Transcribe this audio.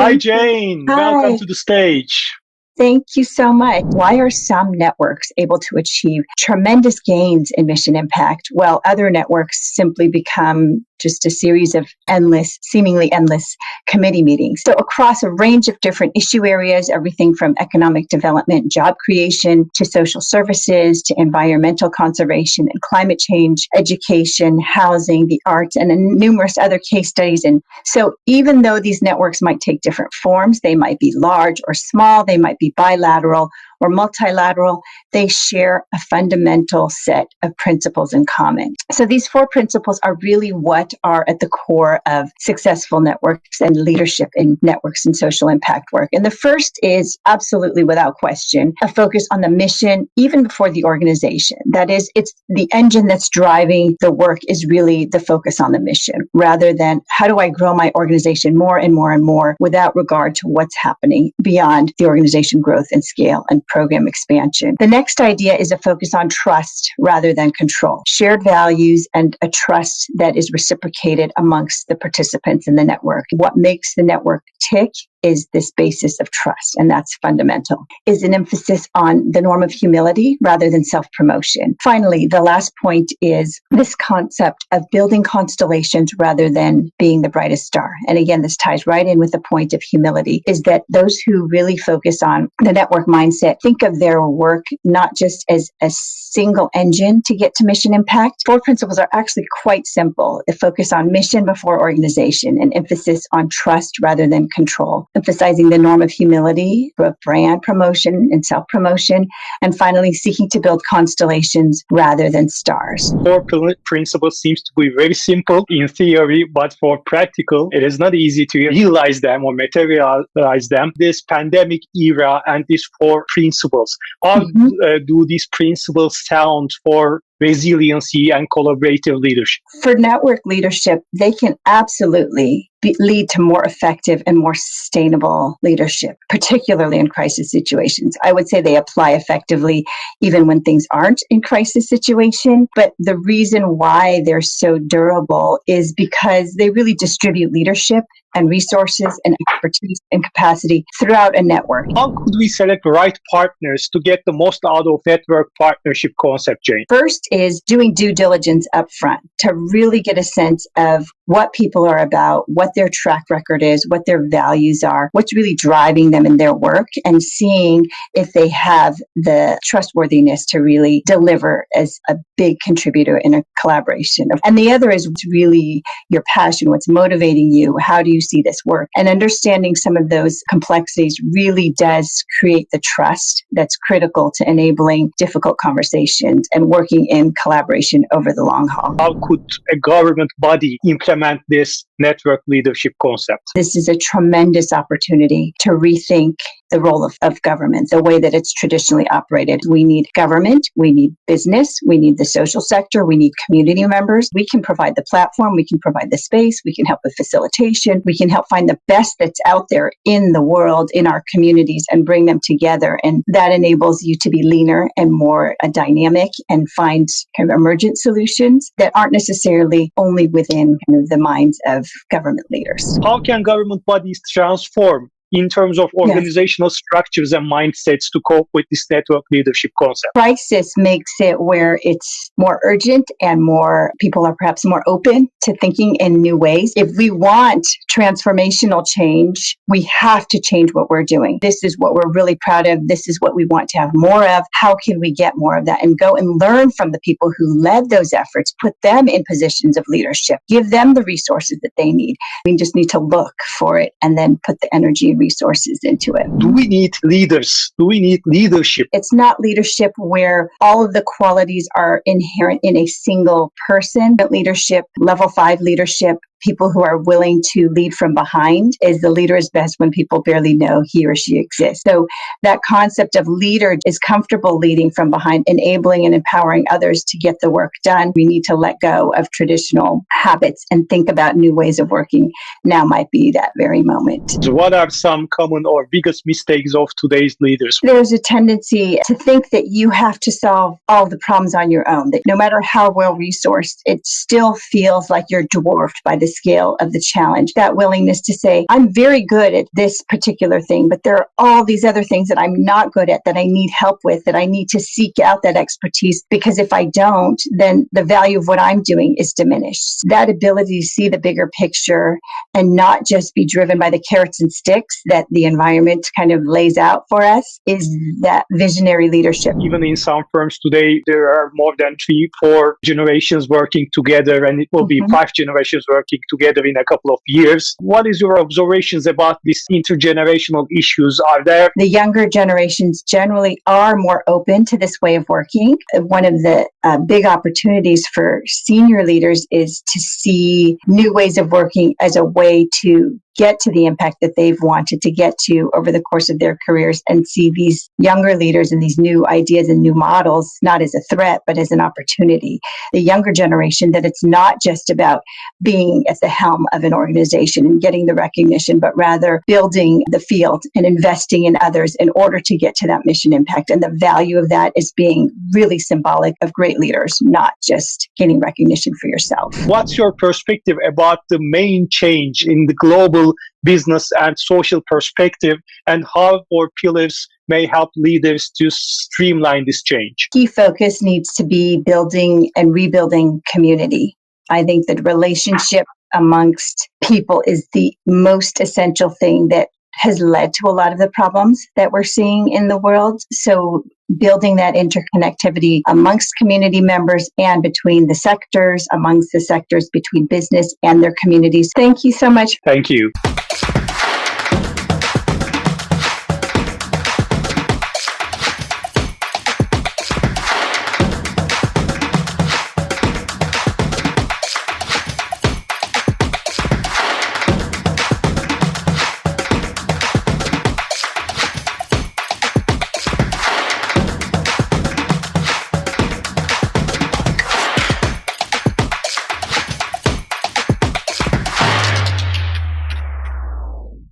Hi, Jane. Hi. Welcome to the stage. Thank you so much. Why are some networks able to achieve tremendous gains in mission impact while other networks simply become just a series of endless, seemingly endless committee meetings? So, across a range of different issue areas, everything from economic development, job creation, to social services, to environmental conservation and climate change, education, housing, the arts, and numerous other case studies. And so, even though these networks might take different forms, they might be large or small, they might be bilateral or multilateral, they share a fundamental set of principles in common. So these four principles are really what are at the core of successful networks and leadership in networks and social impact work. And the first is absolutely without question a focus on the mission even before the organization. That is, it's the engine that's driving the work is really the focus on the mission rather than how do I grow my organization more and more and more without regard to what's happening beyond the organization growth and scale and program expansion. The next idea is a focus on trust rather than control, shared values and a trust that is reciprocated amongst the participants in the network. What makes the network tick is this basis of trust, and that's fundamental, is an emphasis on the norm of humility rather than self promotion. Finally, the last point is this concept of building constellations rather than being the brightest star. And again, this ties right in with the point of humility is that those who really focus on the network mindset think of their work not just as a single engine to get to mission impact. Four principles are actually quite simple. They focus on mission before organization and emphasis on trust rather than control emphasizing the norm of humility, of brand promotion and self promotion, and finally seeking to build constellations rather than stars. Four principles seems to be very simple in theory, but for practical, it is not easy to realize them or materialize them. This pandemic era and these four principles, how mm-hmm. uh, do these principles sound for resiliency and collaborative leadership? For network leadership, they can absolutely be, lead to more effective and more sustainable leadership, particularly in crisis situations. I would say they apply effectively even when things aren't in crisis situation. But the reason why they're so durable is because they really distribute leadership and resources and expertise and capacity throughout a network. How could we select the right partners to get the most out of network partnership concept, Jane? First is doing due diligence up front to really get a sense of what people are about, what their track record is, what their values are, what's really driving them in their work, and seeing if they have the trustworthiness to really deliver as a big contributor in a collaboration. And the other is really your passion, what's motivating you, how do you see this work? And understanding some of those complexities really does create the trust that's critical to enabling difficult conversations and working in collaboration over the long haul. How could a government body implement this network leadership concept? This is a tremendous opportunity to rethink the role of, of government, the way that it's traditionally operated. We need government, we need business, we need the social sector, we need community members. We can provide the platform, we can provide the space, we can help with facilitation, we can help find the best that's out there in the world, in our communities, and bring them together. And that enables you to be leaner and more uh, dynamic and find kind of emergent solutions that aren't necessarily only within kind of the minds of government leaders. How can government bodies transform in terms of organizational yes. structures and mindsets to cope with this network leadership concept. Crisis makes it where it's more urgent and more people are perhaps more open to thinking in new ways. If we want transformational change, we have to change what we're doing. This is what we're really proud of. This is what we want to have more of. How can we get more of that and go and learn from the people who led those efforts, put them in positions of leadership, give them the resources that they need. We just need to look for it and then put the energy resources into it. Do we need leaders? Do we need leadership? It's not leadership where all of the qualities are inherent in a single person, but leadership, level five leadership, people who are willing to lead from behind is the leader is best when people barely know he or she exists. So that concept of leader is comfortable leading from behind, enabling and empowering others to get the work done. We need to let go of traditional habits and think about new ways of working. Now might be that very moment. What are some common or biggest mistakes of today's leaders? There's a tendency to think that you have to solve all the problems on your own, that no matter how well resourced, it still feels like you're dwarfed by the scale of the challenge. That willingness to say, I'm very good at this particular thing, but there are all these other things that I'm not good at that I need help with, that I need to seek out that expertise because if I don't, then the value of what I'm doing is diminished. That ability to see the bigger picture and not just be driven by the carrots and sticks that the environment kind of lays out for us is that visionary leadership. Even in some firms today, there are more than three, four generations working together, and it will be Mhm. five generations working together in a couple of years. What is your observations about these intergenerational issues? Are there the younger generations generally are more open to this way of working. One of the uh, big opportunities for senior leaders is to see new ways of working as a way to get to the impact that they've wanted to get to over the course of their careers and see these younger leaders and these new ideas and new models not as a threat but as an opportunity the younger generation that it's not just about being at the helm of an organization and getting the recognition, but rather building the field and investing in others in order to get to that mission impact. And the value of that is being really symbolic of great leaders, not just gaining recognition for yourself. What's your perspective about the main change in the global business and social perspective, and how our pillars may help leaders to streamline this change? Key focus needs to be building and rebuilding community. I think that relationship amongst people is the most essential thing that has led to a lot of the problems that we're seeing in the world. So building that interconnectivity amongst community members and between the sectors, amongst the sectors, between business and their communities. Thank you so much Thank you.